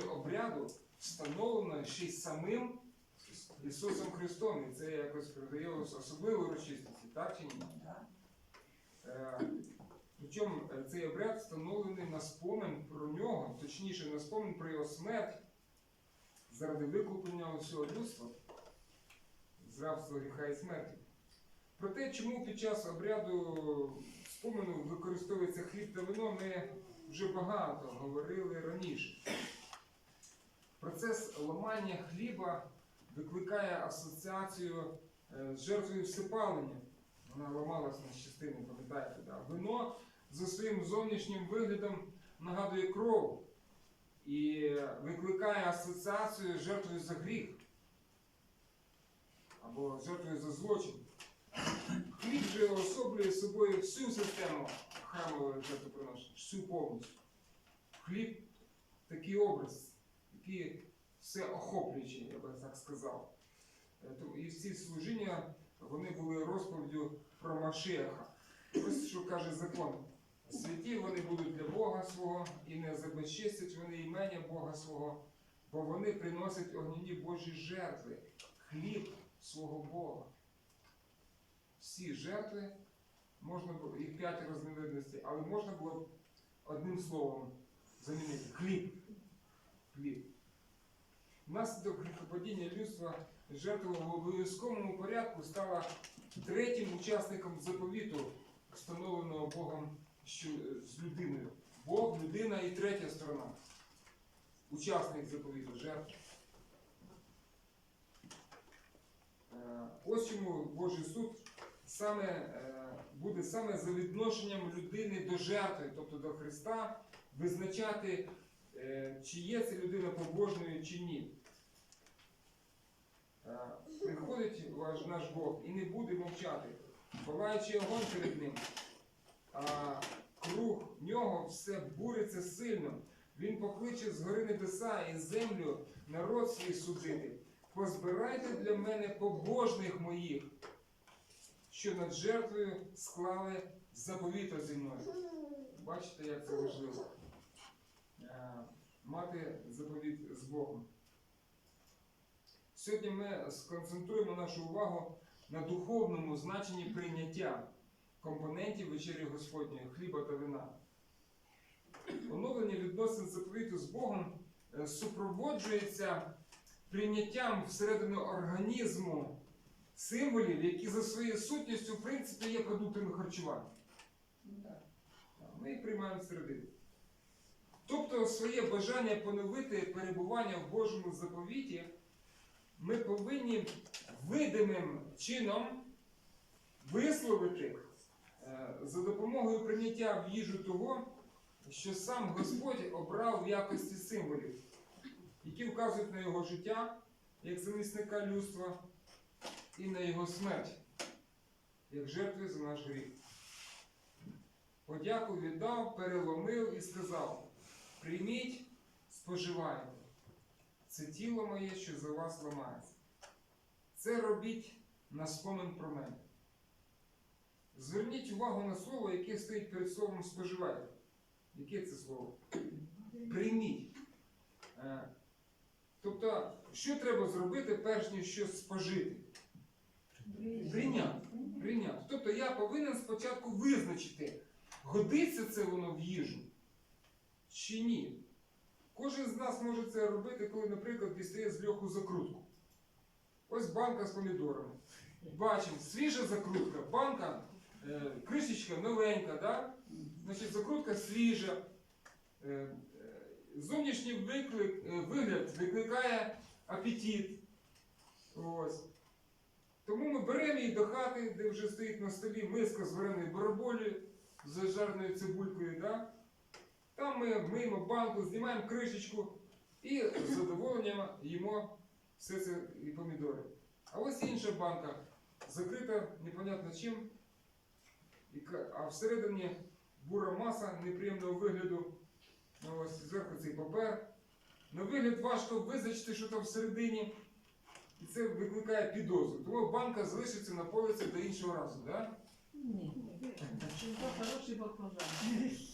обряду встановлено ще й самим Ісусом Христом. І це якось придає ос- особливу урочистості, так чи ні? Е, Причому е, цей обряд встановлений на спомин про нього, точніше на спомин про його смерть заради викуплення усього людства з рабства гріха і смерті. Про те, чому під час обряду спомену використовується хліб та вино, ми вже багато говорили раніше. Процес ламання хліба викликає асоціацію е, з жертвою всипалення. Вона ламалась на частини, пам'ятаєте, да? вино за своїм зовнішнім виглядом нагадує кров і викликає асоціацію з жертвою за гріх або жертвою за злочин. Хліб же особлює собою всю систему храмової жертвоприношення, всю повністю. Хліб такий образ, який все охоплюючий, я би так сказав. Е, І всі служіння вони були розповіддю про Машеха. Ось що каже закон. Святі вони будуть для Бога свого, і не забезчестять вони імення Бога свого, бо вони приносять огняні Божі жертви, хліб свого Бога. Всі жертви можна було, їх п'ять різновидностей, але можна було одним словом замінити хліб. Хліб. Внаслідок гріхопадіння людства жертва в обов'язковому порядку стала третім учасником заповіту, встановленого Богом з людиною. Бог, людина і третя сторона. Учасник заповіту, жертва. Е, Ось чому Божий суд саме, е, буде саме за відношенням людини до жертви, тобто до Христа, визначати, е, чи є ця людина побожною чи ні. Приходить наш Бог і не буде мовчати, палаючи огонь перед ним, а круг нього все буриться сильно. Він покличе з гори небеса і землю народ свій судити. Позбирайте для мене побожних моїх, що над жертвою склали заповіта зі мною. Бачите, як це важливо. Е, Мати заповіт з Богом. Сьогодні ми сконцентруємо нашу увагу на духовному значенні прийняття компонентів вечері Господньої, хліба та вина. Оновлення відносин заповіту з Богом е, супроводжується прийняттям всередину організму символів, які за своєю сутністю, в принципі, є продуктами харчування. Ми їх приймаємо всередину. Тобто своє бажання поновити перебування в Божому заповіті ми повинні видимим чином висловити е, за допомогою прийняття в їжу того, що сам Господь обрав в якості символів, які вказують на його життя як замісника людства і на його смерть, як жертви за наш гріх. Подяку віддав, переломив і сказав: прийміть, споживайте. Це тіло моє, що за вас ламається. Це робіть на спомин про мене. Зверніть увагу на слово, яке стоїть перед словом споживайте. Яке це слово? Прийміть. Е, Тобто, що треба зробити, перш ніж щось спожити? Прийняти. Прийняти. Тобто я повинен спочатку визначити, годиться це воно в їжу чи ні. Кожен з нас може це робити, коли, наприклад, дістає з льоху закрутку. Ось банка з помідорами. Бачимо, свіжа закрутка, банка, е, кришечка новенька, да? Значить, закрутка свіжа. Е, е, зовнішній виклик, е, вигляд викликає апетит. Ось. Тому ми беремо її до хати, де вже стоїть на столі миска з вареної бараболі, з зажареною цибулькою. Да? Там ми миємо банку, знімаємо кришечку і з задоволенням їмо все це і помідори. А ось інша банка, закрита непонятно чим, а всередині бура маса неприємного вигляду. Ну, ось зверху цей папер. На вигляд важко визначити, що там всередині. І це викликає підозру. Тому банка залишиться на полиці до іншого разу. Да? Ні. Це хороший баклажан.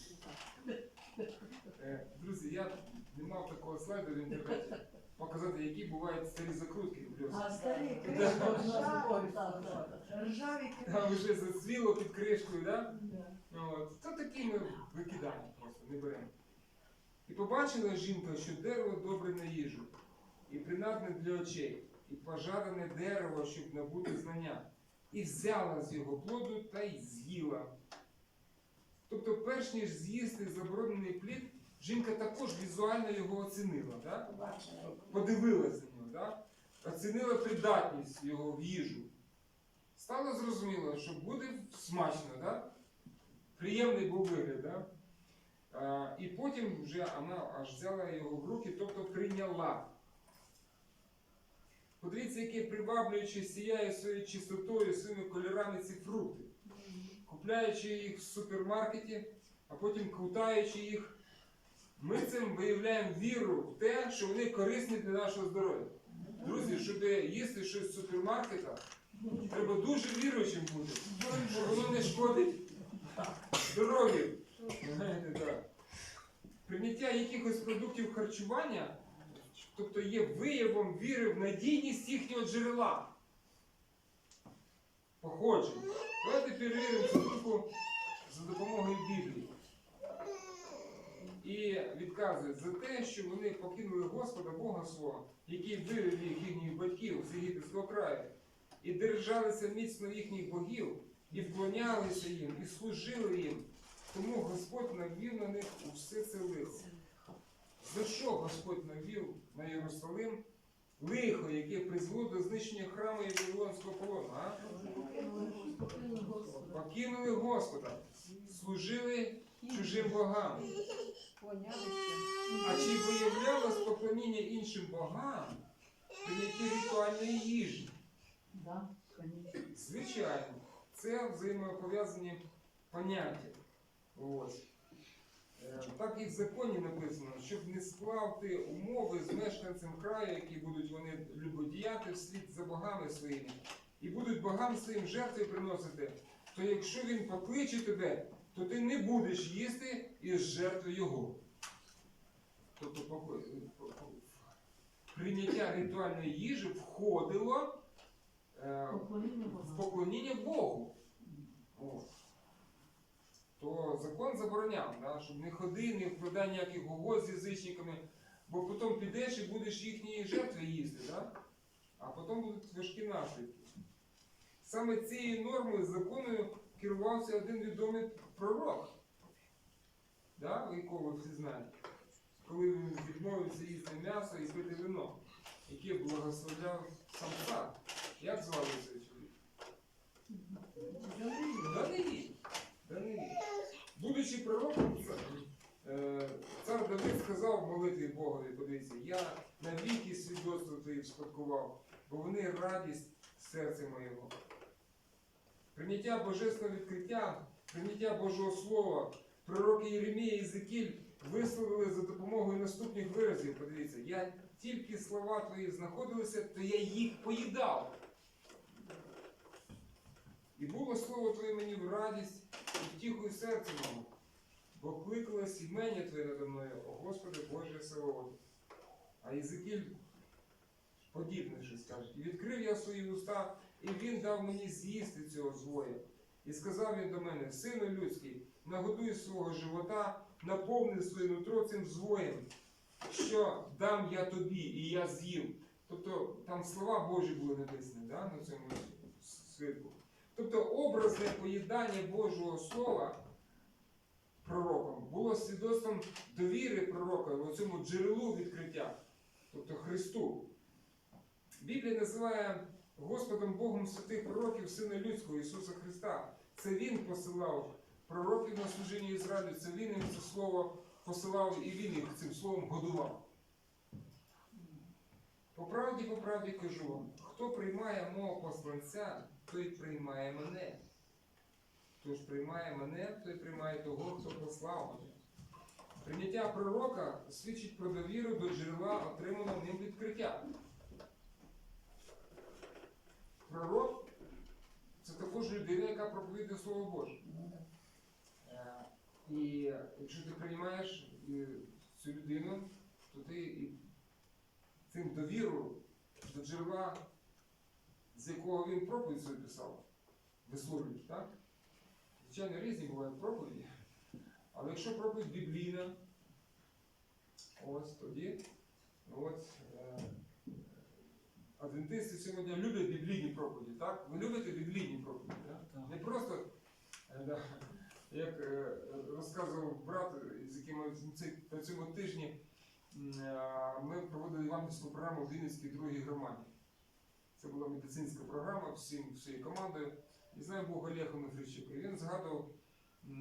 Друзі, я не мав такого слайду в інтернеті показати, які бувають старі закрутки в А старі Да. кришки, ржаві, так, так. ржаві вже зацвіло під кришкою, так? Да. От. То такі ми викидаємо просто, не беремо. І побачила жінка, що дерево добре на їжу, і принадне для очей, і пожарене дерево, щоб набути знання, і взяла з його плоду та й з'їла. Тобто, перш ніж з'їсти заборонений плід, жінка також візуально його оцінила, так? подивилася на нього, так? оцінила придатність його в їжу. Стало зрозуміло, що буде смачно, так? приємний був вигляд. Да? А, і потім вже вона аж взяла його в руки, тобто прийняла. Подивіться, яке приваблююче сіяє своєю чистотою, своїми кольорами ці фрукти. Купляючи їх в супермаркеті, а потім крутаючи їх, ми цим виявляємо віру в те, що вони корисні для нашого здоров'я. Друзі, щоб їсти щось з супермаркета, треба дуже віруючим бути, що воно не шкодить здоров'ю. Прийняття якихось продуктів харчування, тобто є виявом віри в надійність їхнього джерела. Походження. Давайте перевіримо цю штуку за допомогою Біблії. І відказують за те, що вони покинули Господа Бога свого, який вивів їх їхніх батьків з єгипетського краю, і держалися міцно їхніх богів, і вклонялися їм, і служили їм. Тому Господь навів на них усе це лихо. За що Господь навів на Єрусалим лихо, яке призвело до знищення храму і Вавилонського полону? А? Покинули Господа, служили чужим богам. А чи виявлялось поклоніння іншим богам в прийнятті ритуальної їжі? Да, конечно. Звичайно, це взаємопов'язані поняття. Ось. Е, Так і в законі написано, щоб не склавти умови з мешканцем краю, які будуть вони любодіяти вслід за богами своїми, і будуть богам своїм жертви приносити, то якщо він покличе тебе, то ти не будеш їсти із жертви його. Тобто по- прийняття ритуальної їжі входило е, в поклоніння Богу. О. То закон забороняв, да, щоб не ходи, не вкладай ніяких угод з язичниками, бо потім підеш і будеш їхні жертви їсти, да? а потім будуть важкі наслідки. Саме цією нормою законою керувався один відомий пророк, да, якого всі знаєте, коли він відмовився їсти м'ясо і пити вино, яке благословляв сам цар. Як звали цей чоловік? Даниїл. Даниїл. Будучи пророком, е, цар Давид сказав молитві Богові, подивіться, я навіки свідоцтво твої спадкував, бо вони радість серця моєго. Прийняття божественного відкриття, прийняття Божого Слова, пророки Єремія і Єзекіль висловили за допомогою наступних виразів. Подивіться, я тільки слова твої знаходилися, то я їх поїдав. І було слово Твоє мені в радість і втіхою серця мого, бо кликалось імення Твоє надо мною, о Господи Боже Саваоф. А Єзикіль подібне щось каже. І відкрив я свої уста, і він дав мені з'їсти цього звоя. І сказав він до мене, сину людський, нагодуй свого живота, наповни своє нутро цим звоєм, що дам я тобі, і я з'їв. Тобто там слова Божі були написані да, на цьому свитку. Тобто образне поїдання Божого Слова пророком було свідоцтвом довіри пророка в цьому джерелу відкриття, тобто Христу. Біблія називає Господом Богом святих пророків Сина Людського Ісуса Христа. Це Він посилав пророків на служіння Ізраїлю, це Він їм це слово посилав і Він їх цим словом годував. По правді, по правді кажу вам, хто приймає мого посланця, той приймає мене. Хто ж приймає мене, той приймає того, хто послав мене. Прийняття пророка свідчить про довіру до джерела отриманого ним відкриття. Пророк це також людина, яка проповідує Слово Боже. Е, І якщо ти приймаєш цю людину, то ти і цим довіру до джерела, з якого він проповідь свою писав, висловлюєш, так? Звичайно, різні бувають проповіді. Але якщо проповідь біблійна, ось тоді, ну от, е, адвентисти сьогодні люблять біблійні проповіді, так? Ви любите біблійні проповіді, так? Так. Не просто, е, да, як е, розказував брат, з яким на цьому тижні е, ми проводили івангельську програму в Вінницькій другій громаді. Це була медицинська програма всім всією командою. І з нами був Олег Онуфрійчук. І він згадував, е,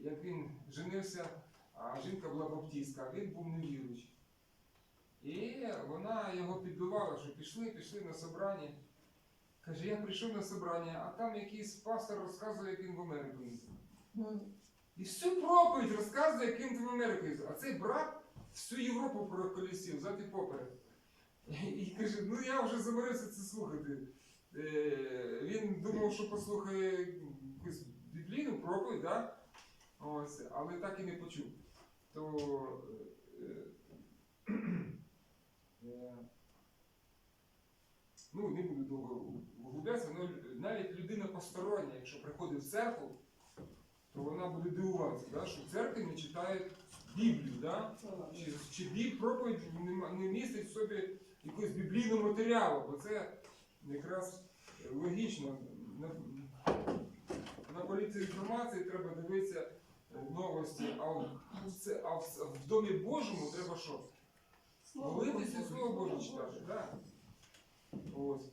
як він женився, а жінка була баптістка, а він був невіруючий. І вона його підбивала, що пішли, пішли на собрання. Каже, я прийшов на собрання, а там якийсь пастор розказує, як він в Америку їздив. І всю проповідь розказує, як він в Америку їздив. А цей брат всю Європу проколісів, зад і поперед. І каже, ну я вже заморився це слухати. Е, він думав, що послухає якусь біблійну проповідь, да? Ось, але так і не почув. То е, е, ну, не буду довго але навіть людина постороння, якщо приходить в церкву, то вона буде дивуватися, да? що в церкві не читають Біблію. Да? Чи, чи бі- проповідь не, не містить в собі якогось біблійного матеріалу, бо це якраз логічно. На, на поліції інформації треба дивитися е, новості, а в, це, а в, в Домі Божому треба що? Молитися Слово Боже читати. Да? Ось.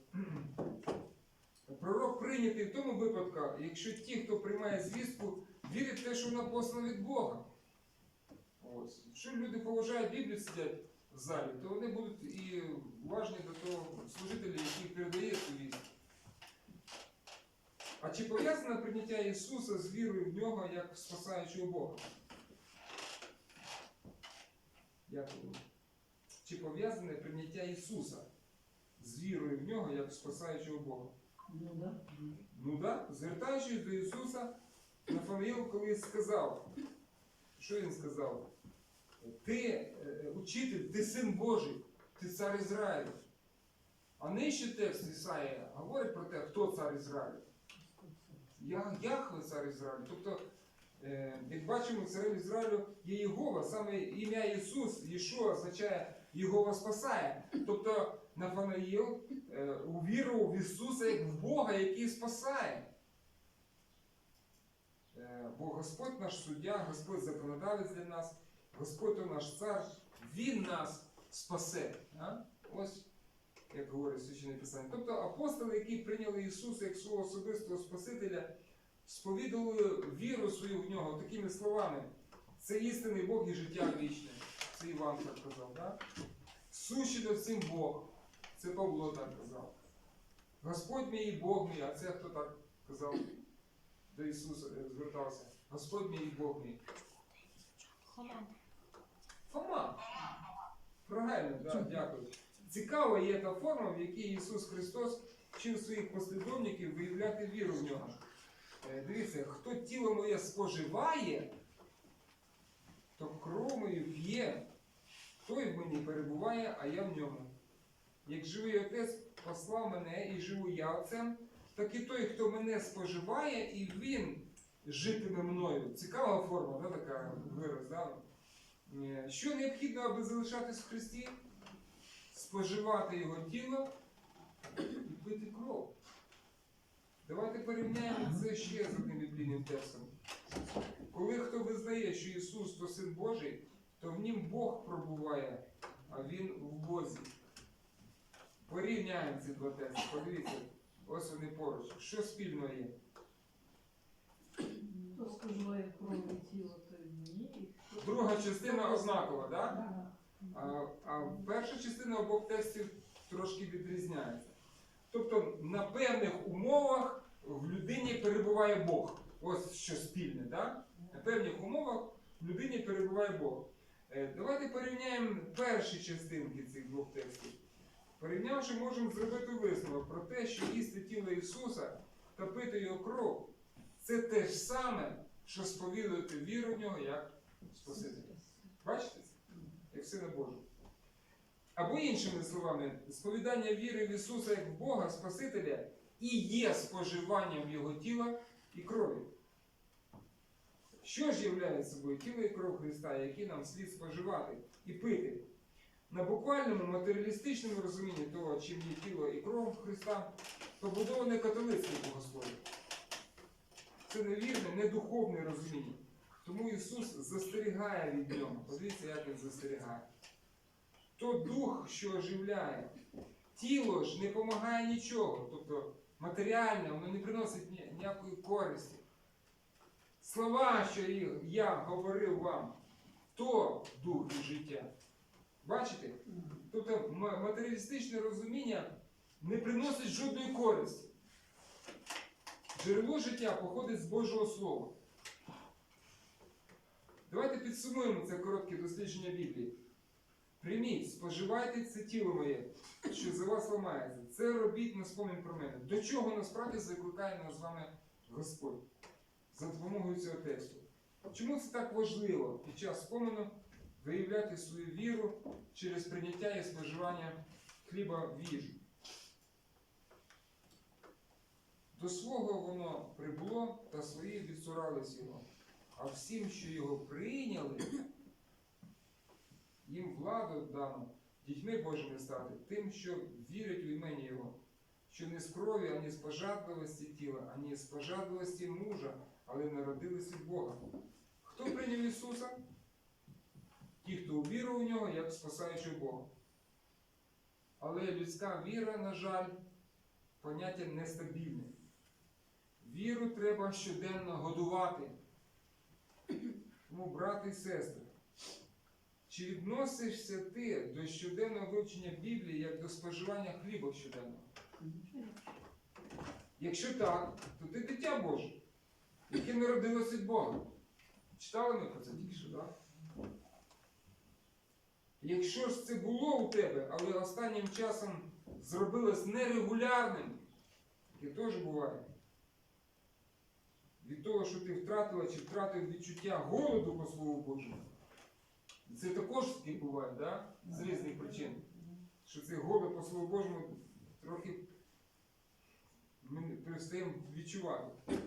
Пророк прийнятий в тому випадку, якщо ті, хто приймає звістку, вірять в те, що вона послана від Бога. Ось. Якщо люди поважають Біблію, сидять в залі, то вони будуть і уважні до того служителя, який передає цю вістку. А чи пов'язане прийняття Ісуса з вірою в нього як спасаючого Бога? Думаєте? Чи пов'язане прийняття Ісуса з вірою в нього як спасаючого Бога? Ну да. Ну так, звертаючись до Ісуса, Нафанаїл колись сказав, що він сказав? Ти, е, учитель, ти син Божий, ти цар Ізраїлю. А нижче текст Ісаїя говорить про те, хто цар Ізраїлю. Я Яхве цар Ізраїлю. Тобто, е, як бачимо, царем Ізраїлю є Єгова, саме ім'я Ісус, Єшуа означає Єгова спасає. Тобто Нафанаїл е, увірував в Ісуса як в Бога, який спасає. Е, Бо Господь наш суддя, Господь законодавець для нас, Господь то наш цар, Він нас спасе. Ось як говорить священне Писання. Тобто апостоли, які прийняли Ісуса як свого особистого Спасителя, сповідували віру свою в нього такими словами. Це істинний Бог і життя вічне. Це Іван так казав. Да? Сущий до всім Бог. Це Павло так казав. Господь мій і Бог мій, а це хто так казав до Ісуса е, звертався. Господь мій і Бог мій. Фома. Правильно, да, дякую. Цікава є та форма, в якій Ісус Христос вчив своїх послідовників виявляти віру в нього. Е, Дивіться, хто тіло моє споживає, то кров мою п'є, той в мені перебуває, а я в ньому. Як живий отець послав мене і живу я отцем, так і той, хто мене споживає, і він житиме мною. Цікава форма, да, така вираз. Да? Е, Що необхідно, аби залишатись в Христі? Споживати його тіло і пити кров. Давайте порівняємо це ще з одним біблійним текстом. Коли хто визнає, що Ісус то Син Божий, то в нім Бог пробуває, а Він в Бозі. Порівняємо ці два тексти. Подивіться, ось вони поруч. Що спільного є? Хто споживає кров і тіло, то й мені. і хто- Друга частина однакова, так? Да? А, а перша частина обох текстів трошки відрізняється. Тобто на певних умовах в людині перебуває Бог. Ось що спільне, так? На певних умовах в людині перебуває Бог. Е, Давайте порівняємо перші частинки цих двох текстів. Порівнявши, можемо зробити висновок про те, що їсти тіло Ісуса та пити його кров це те ж саме, що сповідувати віру в нього як Спасителя. Бачите це? Сина Божого. Або іншими словами, сповідання віри в Ісуса як в Бога, Спасителя, і є споживанням Його тіла і крові. Що ж являє собою тіло і кров Христа, які нам слід споживати і пити? На буквальному матеріалістичному розумінні того, чим є тіло і кров Христа, побудоване католицьке богослов'я. Це невірне, недуховне розуміння. Тому Ісус застерігає від нього. Подивіться, як Він застерігає. То дух, що оживляє, тіло ж не допомагає нічого. Тобто матеріальне, воно не приносить ніякої користі. Слова, що я говорив вам, то дух і життя. Бачите? Тобто матеріалістичне розуміння не приносить жодної користі. Джерело життя походить з Божого Слова. Давайте підсумуємо це коротке дослідження Біблії. Прийміть, споживайте це тіло моє, що за вас ламається. Це робіть на спомін про мене. До чого насправді закликає нас з вами Господь за допомогою цього тексту? Чому це так важливо під час спомену виявляти свою віру через прийняття і споживання хліба в їжу? До свого воно прибуло, та свої відсурались його. А всім, що його прийняли, їм владу дано дітьми Божими стати, тим, що вірять у імені Його, що не з крові, ані з пожадливості тіла, ані з пожадливості мужа, але народились від Бога. Хто прийняв Ісуса? Ті, хто увірував у нього, як спасаючого Бога. Але людська віра, на жаль, поняття нестабільне. Віру треба щоденно годувати. Тому, брати і сестри, чи відносишся ти до щоденного вивчення Біблії як до споживання хліба щоденного? Якщо так, то ти дитя Боже, яке народилось від Бога. Читали ми про це тільки що, так? Якщо ж це було у тебе, але останнім часом зробилось нерегулярним, таке теж буває. Від того, що ти втратила чи втратив відчуття голоду по Слову Божому. Це також таке буває, да? з різних причин. Що цей голод по Слову Божому трохи ми перестаємо відчувати.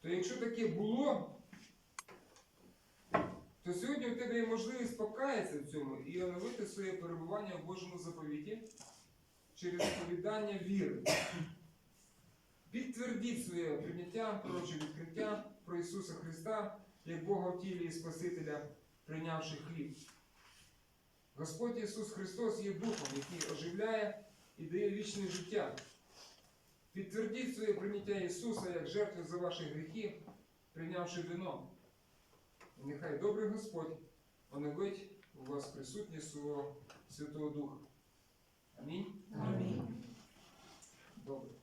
То якщо таке було, то сьогодні у тебе є можливість покаятися в цьому і оновити своє перебування в Божому заповіті через сповідання віри. Підтвердіть своє прийняття, пророче відкриття про Ісуса Христа як Бога в тілі і Спасителя, прийнявши хліб. Господь Ісус Христос є Духом, який оживляє і дає вічне життя. Підтвердіть своє прийняття Ісуса як жертву за ваші гріхи, прийнявши вино. Нехай добрий Господь оновить у вас присутність свого Святого Духа. Амінь. Амінь. Добре.